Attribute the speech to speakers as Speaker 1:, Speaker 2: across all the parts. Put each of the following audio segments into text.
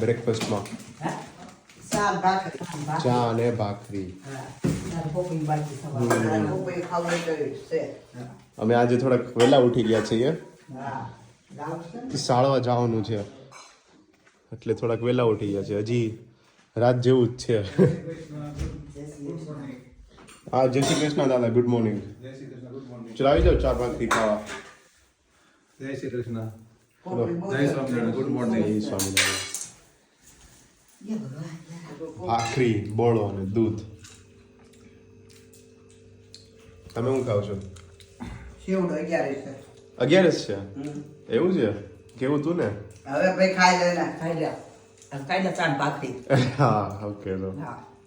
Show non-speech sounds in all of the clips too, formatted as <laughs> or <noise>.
Speaker 1: બ્રેકફાસ્ટમાં ચા અને ભાખરી. અમે આજે થોડાક વહેલા ઉઠી ગયા છીએ.
Speaker 2: હા. ગાવ છે ને?
Speaker 1: શાળવા જવાનું છે. એટલે થોડાક વહેલા ઉઠી ગયા છે હજી રાત જેવું જ છે. હા જય શ્રી કૃષ્ણ દાદા ગુડ મોર્નિંગ ચલો આવી જાઓ ચા ભાખરી ખાવા.
Speaker 3: જય શ્રી કૃષ્ણ. જય સ્વામિનારાયણ ગુડ મોર્નિંગ
Speaker 1: સ્વામિનારાયણ. ભાખરી બોળો અને દૂધ. તમે શું ખાવ છો? અગિયારસ છે. એવું છે? કેવું તું ને?
Speaker 2: હવે ભાઈ ખાઈ લે ખાઈ લે. ખાઈ લે ચાર ભાખરી.
Speaker 1: હા ઓકે
Speaker 2: લો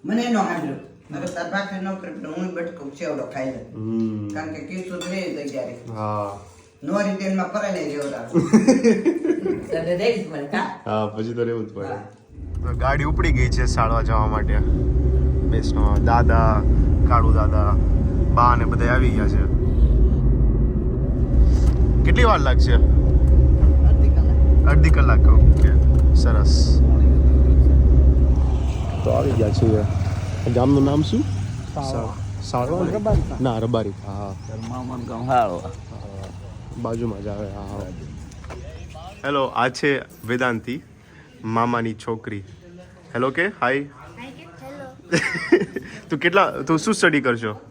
Speaker 2: મને એનો હાંડલો નકર તાર ભાખરી નો કરે તો હું બટકું છેવડો ખાઈ લે
Speaker 1: હમ.
Speaker 2: કારણ કે કીધું તો નહીં અગિયારસ અગિયારે.
Speaker 1: હા.
Speaker 2: નોરી તેલમાં ફરે ને જેવડા
Speaker 1: હા પછી તો રહેવું જ પડે. ગાડી ઉપડી ગઈ છે સાળવા જવા માટે. બેસનો દાદા કાળુ દાદા બા ને બધા આવી ગયા છે. કેટલી વાર લાગશે?
Speaker 2: અડધી કલાક.
Speaker 1: ઓકે. સરસ. તો આવી ગયા છીએ. ગામનું નામ શું? સાળવા. ના રબારી. હા. બાજુમાં જ આવે હા હેલો આ છે વેદાંતી. મામાની છોકરી. હેલો કે? હાય <laughs> તું કેટલા તું શું સ્ટડી કરશો?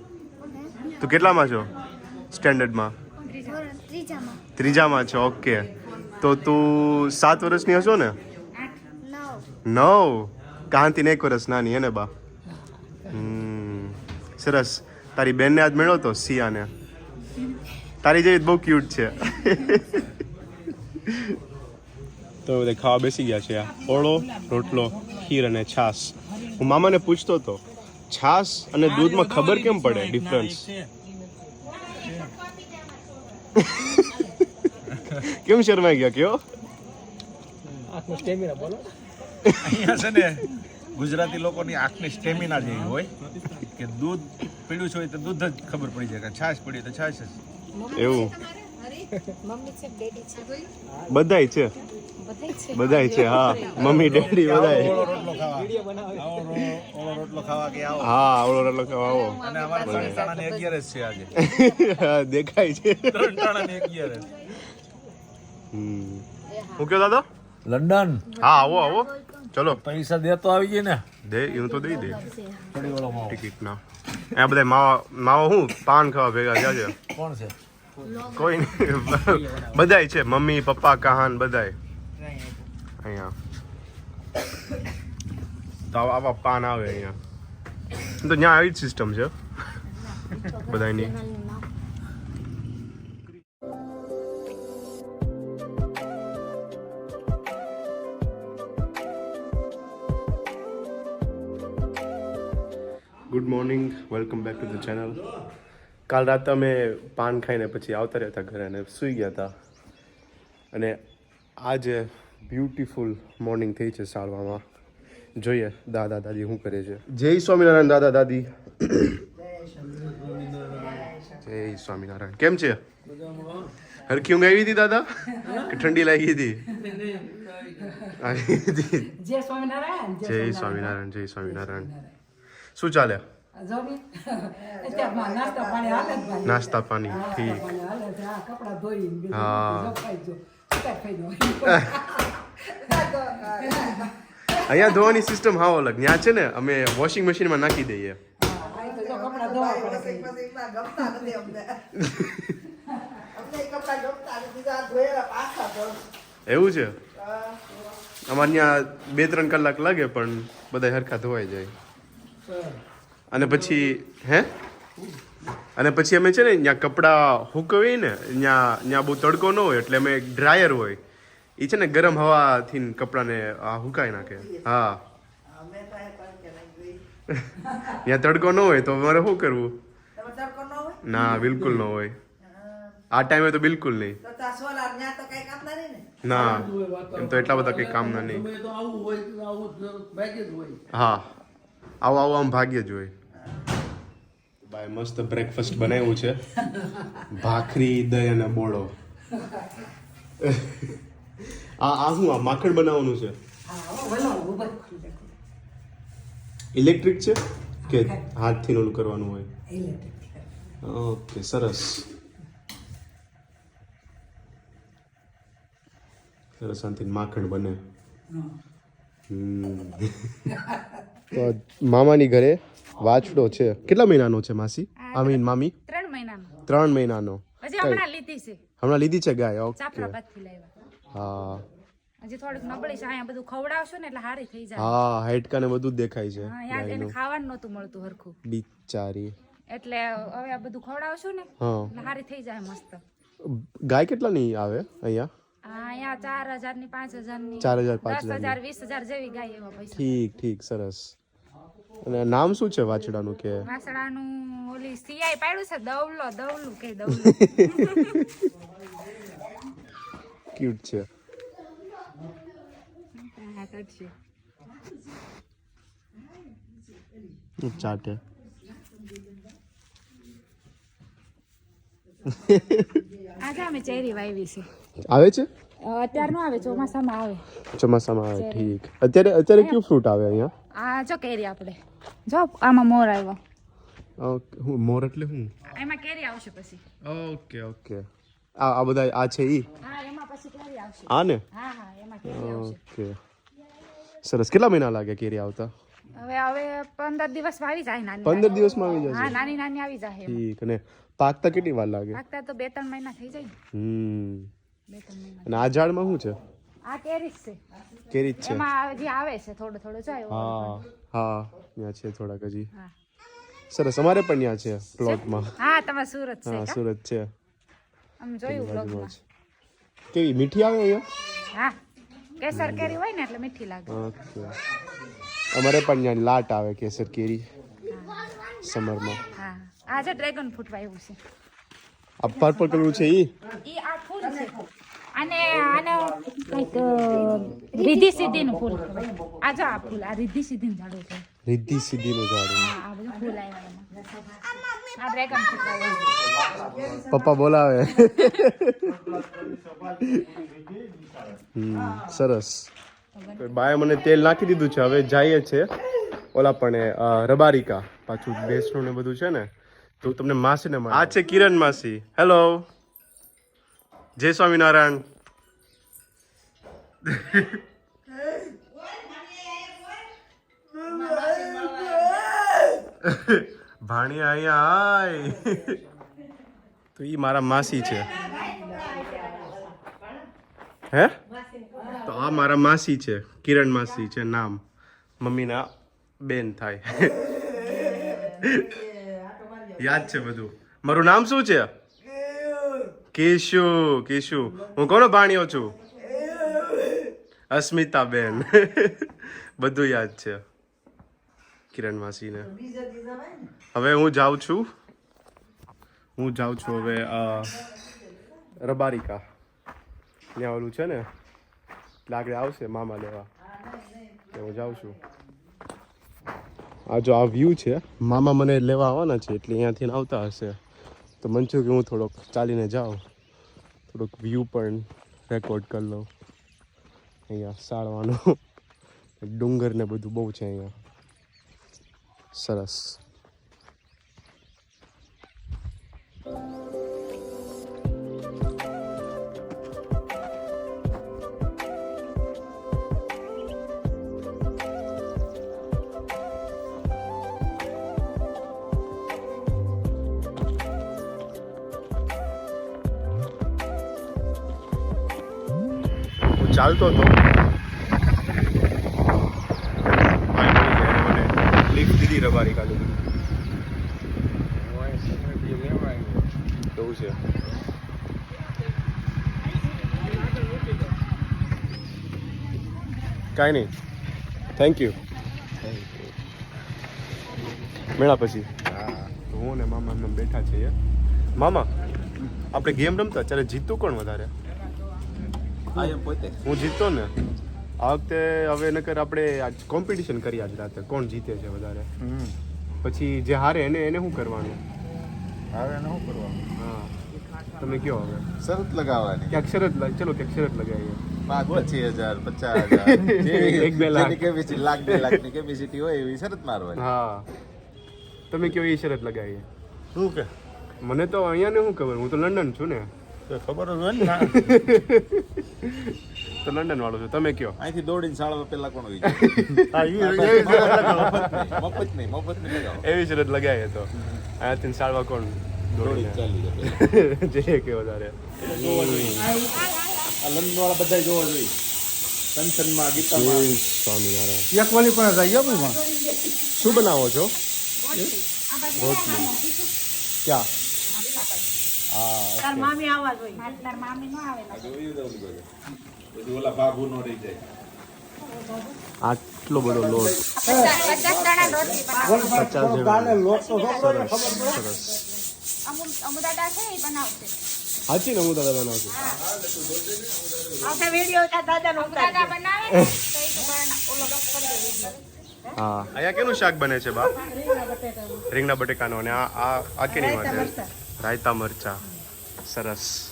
Speaker 1: તું કેટલામાં છો? સ્ટેન્ડર્ડમાં
Speaker 4: ત્રીજામાં.
Speaker 1: છો ઓકે તો તું સાત વર્ષની હશો ને?
Speaker 4: નવ.
Speaker 1: કાંતિ કાંતિને એક વર્ષ નાની હે ને બા? સરસ. તારી બેનને આજ મેળો તો સિયાને? તારી જેવી જ બહુ ક્યુટ છે. <laughs> તો બધા ખાવા બેસી ગયા છે ઓળો રોટલો ખીર અને છાસ હું મામાને પૂછતો હતો છાસ અને દૂધમાં ખબર કેમ પડે? ડિફરન્સ <laughs> કેમ શરમાઈ ગયા કયો?
Speaker 3: અહીંયા છે ને ગુજરાતી લોકોની આંખની સ્ટેમિના જેવી હોય કે દૂધ પીડ્યું છે તો દૂધ જ ખબર પડી જાય કે છાશ પડી તો છાશ જ.
Speaker 1: એવું.
Speaker 4: મમ્મી છે ડેડી છે?
Speaker 1: બધાય છે.
Speaker 4: બધાય છે?
Speaker 1: હા. મમ્મી ડેડી બધાય.
Speaker 3: હા ઓળો રોટલો ખાવા આવો.
Speaker 1: હા આવડો રલો આવો.
Speaker 3: અને અમારે ત્રણ ટાણાની અગિયાર જ છે આજે.
Speaker 1: દેખાય છે. હમ. હું કયો દાદા?
Speaker 5: લંડન.
Speaker 1: હા આવો આવો. ચલો.
Speaker 5: પૈસા દેતો આવી ગઈ ને.
Speaker 1: દે એવું તો દઈ દે. ટિકિટ ના આ બધા માવા માવા હું? પાન ખાવા ભેગા થયા
Speaker 5: કોણ છે?
Speaker 1: કોઈ નહીં. બધાય છે. મમ્મી, પપ્પા, કહાન, બધાય. અહીંયા. તો આવા પાન આવે અહીંયા. તો ત્યાં આવી જ સિસ્ટમ છે. બધાની good morning welcome back to the channel કાલ રાતે અમે પાન ખાઈને પછી આવતા રહ્યા હતા ઘરે અને સૂઈ ગયા હતા અને આજે બ્યુટીફુલ મોર્નિંગ થઈ છે સાળવામાં જોઈએ દાદા દાદી શું કરે છે? જય સ્વામિનારાયણ દાદા દાદી. જય સ્વામિનારાયણ. કેમ છે? હરખી ઊંઘ આવી હતી દાદા? કે ઠંડી લાગી હતી?
Speaker 6: જય સ્વામિનારાયણ
Speaker 1: જય સ્વામિનારાયણ જય સ્વામિનારાયણ. શું ચાલે? <laughs>
Speaker 6: નાસ્તા પાણી
Speaker 1: ઠીક. <laughs> અહીંયા ધોવાની સિસ્ટમ હાવ અલગ. ત્યાં છે ને અમે વોશિંગ મશીનમાં નાખી દઈએ. એવું છે? અમારે ત્યાં બે ત્રણ કલાક લાગે પણ બધા હરખા ધોવાઈ જાય. અને પછી હે? અને પછી અમે છે ને ત્યાં કપડાં હુકવીએ ને ત્યાં ત્યાં બહુ તડકો ન હોય એટલે અમે એક ડ્રાયર હોય. એ છે ને ગરમ હવાથી કપડાને આ હુકાઈ નાખે. હા.
Speaker 2: અમે તો એ પણ કે નહીં જોઈ.
Speaker 1: ત્યાં તડકો ન હોય તો અમારે શું કરવું?
Speaker 2: ન હોય?
Speaker 1: ના બિલકુલ ન હોય. આ ટાઈમે તો બિલકુલ નહીં.
Speaker 2: ને
Speaker 1: ના? એમ તો એટલા બધા કંઈ કામના નહીં.
Speaker 5: ગમે તો આવું હોય તો આવું જ ભાગ્ય જ હોય.
Speaker 1: હા. આવું આવું આમ ભાગ્ય જ હોય. બાય મસ્ત બ્રેકફાસ્ટ બનાવ્યું છે. ભાખરી દહીં અને બોળો. આ આ શું આ માખણ બનાવવાનું છે. ઇલેક્ટ્રિક છે? કે હાથથી ઓલું કરવાનું હોય? ઓકે સરસ. સરસ શાંતિ માખણ બને. તો મામાની ઘરે વાછડો છે. કેટલા મહિનાનો છે માસી? આઈ મીન મામી?
Speaker 7: ત્રણ મહિનાનો.
Speaker 1: ત્રણ મહિનાનો.
Speaker 7: હજી હમણાં લીધી છે.
Speaker 1: હમણાં લીધી છે ગાય? ઓકે હા.
Speaker 7: હજી થોડીક નબળી છે. અહીંયા બધું ખવડાવશો ને એટલે હારી થઈ જાય.
Speaker 1: હા હાઈટકા ને બધું દેખાય છે
Speaker 7: હા એને ખાવાનું નહોતું મળતું હરખું.
Speaker 1: બિચારી.
Speaker 7: એટલે હવે આ બધું ખવડાવશો ને એટલે હારી થઈ જાય મસ્ત.
Speaker 1: ગાય કેટલાની આવે અહીંયા?
Speaker 7: અહીંયા ચાર હજારની પાંચ હજારની
Speaker 1: ચાર હજાર પાંચ
Speaker 7: હજાર વીસ હજાર જેવી ગાય એવા પૈસા.
Speaker 1: ઠીક ઠીક સરસ. અને નામ શું છે વાછડાનું કે?
Speaker 7: વાછડાનું ઓલી સીઆઈ પાડ્યું છે દવલો દવલું કે દવલું.
Speaker 1: ક્યુટ છે. ચાટે.
Speaker 7: આજે અમે ચેરી વાવી છે.
Speaker 1: આવે છે?
Speaker 7: અત્યારનો આવે ચોમાસામાં આવે.
Speaker 1: ચોમાસામાં આવે ઠીક. અત્યારે અત્યારે કયું ફ્રૂટ આવે અહીંયા?
Speaker 7: આ જો કેરી આપણે. જો આમાં મોર આવ્યો.
Speaker 1: ઓકે હું મોર એટલે હું?
Speaker 7: એમાં કેરી આવશે પછી.
Speaker 1: Okay okay. આ આ બધા આ છે ઈ?
Speaker 7: હા એમાં પછી કેરી આવશે.
Speaker 1: આ ને?
Speaker 7: હા હા એમાં કેરી આવશે.
Speaker 1: ઓકે. સરસ. કેટલા મહિના લાગે કેરી આવતા?
Speaker 7: હવે હવે પંદર દિવસ આવી જાય નાની
Speaker 1: પંદર દિવસમાં આવી
Speaker 7: હા નાની નાની આવી જાય.
Speaker 1: ઠીક. અને પાકતા કેટલી વાર લાગે?
Speaker 7: પાકતા તો બે ત્રણ મહિના થઈ જાય.
Speaker 1: હમ.
Speaker 7: બે ત્રણ મહિના.
Speaker 1: અને આ ઝાડમાં શું છે?
Speaker 7: આ કેરી છે.
Speaker 1: કેરી જ છે.
Speaker 7: એમાં હજી આવે છે થોડું થોડું જાય
Speaker 1: હા હા ત્યાં છે થોડાક હજી.
Speaker 7: હા.
Speaker 1: સરસ અમારે પણ ત્યાં છે પ્લોટમાં
Speaker 7: હા તમારે સુરત છે
Speaker 1: હા સુરત છે.
Speaker 7: આમ જોયું
Speaker 1: પ્લોટમાં કેવી મીઠી આવે અહીંયા?
Speaker 7: હા કેસર કેરી હોય ને એટલે મીઠી લાગે.
Speaker 1: ઓકે. અમારે પણ ત્યાં લાટ આવે કેસર કેરી સમરમાં.
Speaker 7: હા આ છે ડ્રેગન ફ્રૂટ વાવ્યું છે.
Speaker 1: આ પર્પલ કલર છે ઈ?
Speaker 7: ઈ આ ફૂલ છે. અને આને કંઈક રીધી સીધીનું ફૂલ. આ જો આ ફૂલ આ રીધી સીધીનું ઝાડું છે.
Speaker 1: રિદ્ધિ સિદ્ધિનું ઝાડ.
Speaker 7: આ બધું ફૂલ આવ્યા.
Speaker 1: પપ્પા બોલાવે. હમ સરસ. બાએ મને તેલ નાખી દીધું છે હવે જઈએ છે. ઓલા પણ એ, રબારિકા પાછું બેસણું ને બધું છે ને. તો તમને માસીને ને આ છે કિરણ માસી. હેલો જય સ્વામિનારાયણ. ભાણી અહીંયા આય. તો એ મારા માસી છે. હે? તો આ મારા માસી છે, કિરણ માસી છે નામ. મમ્મીના બેન થાય. યાદ છે બધું. મારું નામ શું છે? કેશુ કેશુ. હું કોનો ભાણ્યો છું? અસ્મિતા બેન <laughs> બધું યાદ છે. કિરણ માસીને હવે હું જાઉં છું. હું જાઉં છું હવે રબારિકા. ત્યાં ઓલું છે ને? એટલે આવશે મામા લેવા. હું જાઉં છું. આ જો આ વ્યૂ છે. મામા મને લેવા આવવાના છે, એટલે અહીંયાથી આવતા હશે. તો મન થયું કે હું થોડોક ચાલીને જાઉં. થોડોક વ્યૂ પણ રેકોર્ડ કરી લઉં. અહીંયા સાળવાનો ડુંગર ને બધું બહુ છે અહીંયા. સરસ. ચાલતો હતો. લિફ્ટ દીધી રબારી કાઢી. એવું છે. કાંઈ નહીં. થેન્ક યુ મેળા પછી. તો હું ને મામા બેઠા છીએ. મામા આપણે ગેમ રમતા? ત્યારે જીતતું કોણ વધારે? હું જીતતો ને આ વખતે હવે નકર આપણે કોમ્પિટિશન કરી આજ રાતે. કોણ જીતે છે વધારે? પછી જે હારે એને એને શું કરવાનું?
Speaker 3: હારે એને શું કરવાનું?
Speaker 1: હા. તમે કયો હવે?
Speaker 3: શરત લગાવવાની.
Speaker 1: ક્યાંક શરત લાગ ચલો ક્યાંક શરત લગાવીએ.
Speaker 3: પાંચ પચીસ હજાર પચાસ હજાર. <laughs>
Speaker 1: એક બે લાખ.
Speaker 3: જેની કેપેસિટી લાખ બે લાખની કેપેસિટી હોય એવી શરત મારવાની.
Speaker 1: હા. તમે કયો એ શરત લગાવીએ?
Speaker 3: શું કે?
Speaker 1: મને તો અહીંયા ને શું ખબર? હું તો લંડન છું ને.
Speaker 3: ખબર જ હોય ને.
Speaker 1: તો લંડન વાળો છે. તમે કયો?
Speaker 3: અહીંથી દોડીને શાળામાં પેલા કોણ હોય? મફત નહીં મફત નહીં લગાવો.
Speaker 1: એવી શરત લગાવીએ તો. અહીંયાથી સાળવા કોણ
Speaker 3: દોડી
Speaker 1: દોડીને
Speaker 3: ચાલી જાય <laughs>
Speaker 1: જે કે વધારે.
Speaker 3: આ લંડન વાળા બધા જોવા જોઈએ. કંચનમાં ગીતામાં.
Speaker 1: સ્વામિનારાયણ.
Speaker 5: એકવાલી પણ જાય ભાઈ
Speaker 1: શું બનાવો છો? રોટલી. ક્યાં?
Speaker 6: તાર મામી આવવા જોઈએ.
Speaker 7: તાર મામી નો આવેલા
Speaker 3: જોયું તો ઓલી બધે. પછી ઓલા બાબુ નો રહી જાય.
Speaker 1: આટલો બધો લોટ
Speaker 7: પચાસ જણા
Speaker 1: સરસ.
Speaker 7: છે બનાવશે.
Speaker 1: સાચી ને બનાવશું?
Speaker 7: અમુદાદા બનાવે ને તો એ તો બન- ઓલો લોક કરી દે video.
Speaker 1: હા. અહીંયા કેનું શાક બને છે બા? રીંગણા બટેકાનો. અને આ આ કેની વાત માટે? રાયતા મરચા. સરસ.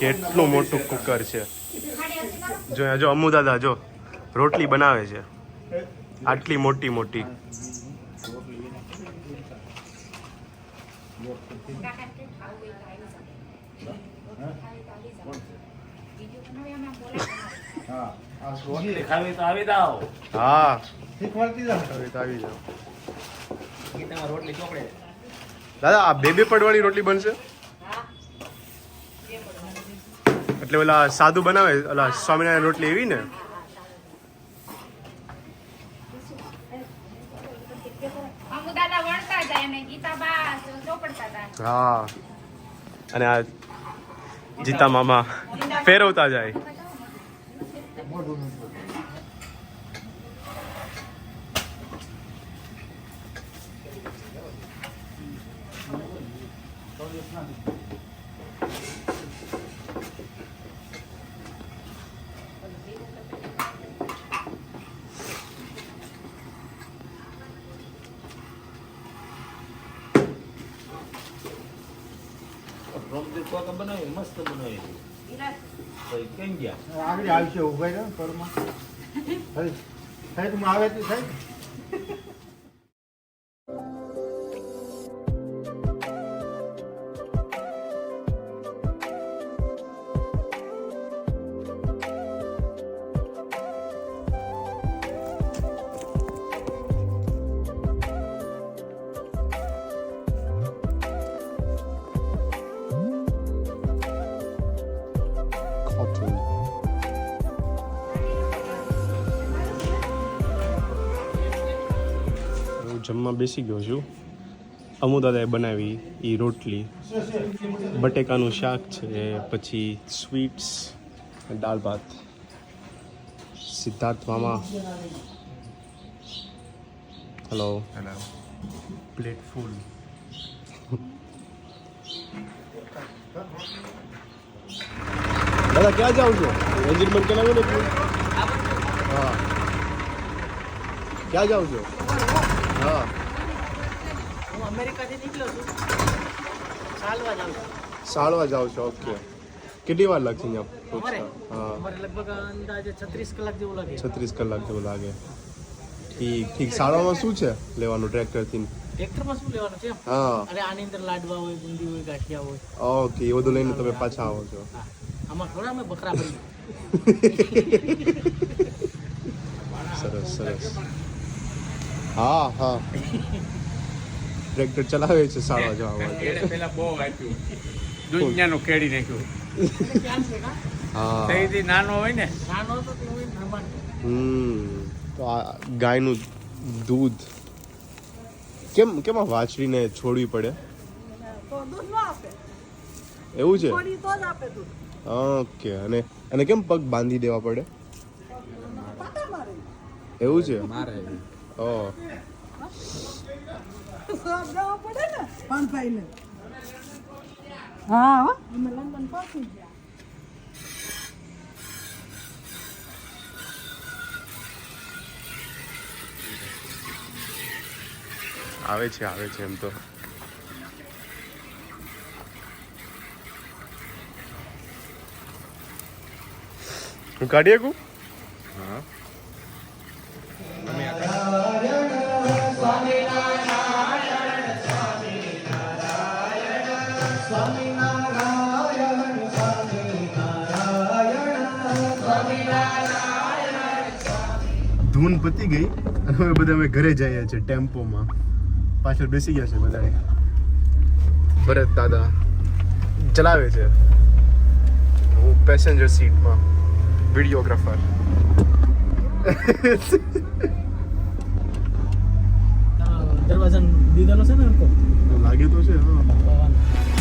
Speaker 1: કેટલું મોટું કુકર છે. જો જો અમુ દાદા જો રોટલી બનાવે છે. આટલી મોટી મોટી.
Speaker 5: હા તો આવી જાઓ.
Speaker 1: હા.
Speaker 5: શીખવાડતી જાઓ.
Speaker 1: દાદા આ બે બે પડવાળી રોટલી બનશે? એટલે ઓલા સાદું બનાવે ઓલા સ્વામિનારાયણ રોટલી એવી ને? હા. અને આ જીતા મામા ફેરવતા જાય.
Speaker 5: બનાવી મસ્ત બનાવી કેમ ગયા?
Speaker 8: આગળ આવશે ઊભા રહ્યો પરમાં સાહેબ સાહેબ આવે તો સાહેબ
Speaker 1: Cotton. હું જમવા બેસી ગયો છું. અમુદાદાએ બનાવી એ રોટલી. બટેકાનું શાક છે પછી સ્વીટ્સ દાળ ભાત. સિદ્ધાર્થ મામા. હલો
Speaker 3: હેલો
Speaker 1: પ્લેટ ફૂલ દાદા ક્યાં જાવ છો? એન્જિન બંધ કરાવ્યો ને હા. ક્યાં જાવ છો? હા.
Speaker 6: હું અમેરિકાથી નીકળ્યો છું ચાલવા જાઉં છું
Speaker 1: સાળવા જાવ છો ઓકે. કેટલી વાર લાગશે અહીંયા પહોંચતા? હા.
Speaker 6: લગભગ અંદાજે છત્રીસ કલાક જેવું લાગે.
Speaker 1: છત્રીસ કલાક જેવું લાગે. ઠીક ઠીક. સાળવામાં શું છે લેવાનું ટ્રેક્ટરથી?
Speaker 6: ટ્રેક્ટરમાં શું લેવાનું છે
Speaker 1: હા.
Speaker 6: અરે આની અંદર લાડવા હોય બુંદી હોય ગાંઠિયા હોય.
Speaker 1: ઓકે એ બધું લઈને તમે પાછા આવો છો.
Speaker 6: હા. આમાં ઘણા અમે બકરા ભરી
Speaker 1: સરસ સરસ હા હા ટ્રેક્ટર ચલાવે છે સાળવા જવા માટે
Speaker 9: પેલા બહુ આપ્યું. દુનિયાનું કેડી નાખ્યું.
Speaker 6: ક્યાં છે કા?
Speaker 1: હા.
Speaker 9: તેથી નાનો હોય ને.
Speaker 6: નાનો તો
Speaker 1: હમ તો આ ગાયનું દૂધ. કેમ કેમ આ વાછડીને છોડવી પડે?
Speaker 6: દૂધ ન આપે.
Speaker 1: એવું છે?
Speaker 6: તો જ આપે દૂધ.
Speaker 1: ઓકે અને અને કેમ પગ બાંધી દેવા પડે? એવું છે?
Speaker 3: મારે.
Speaker 1: ઓ.
Speaker 6: હા.
Speaker 1: આવે છે આવે છે એમ તો. હું કાઢી શકું ધૂન પતી ગઈ અને હવે બધા અમે ઘરે જઈએ છીએ ટેમ્પોમાં. પાછળ બેસી ગયા છે બધા ભરત દાદા ચલાવે છે. હું પેસેન્જર સીટમાં વિડીયોગ્રાફર <laughs>
Speaker 5: દરવાજા દીધેલો છે ને
Speaker 1: લાગે તો છે હા.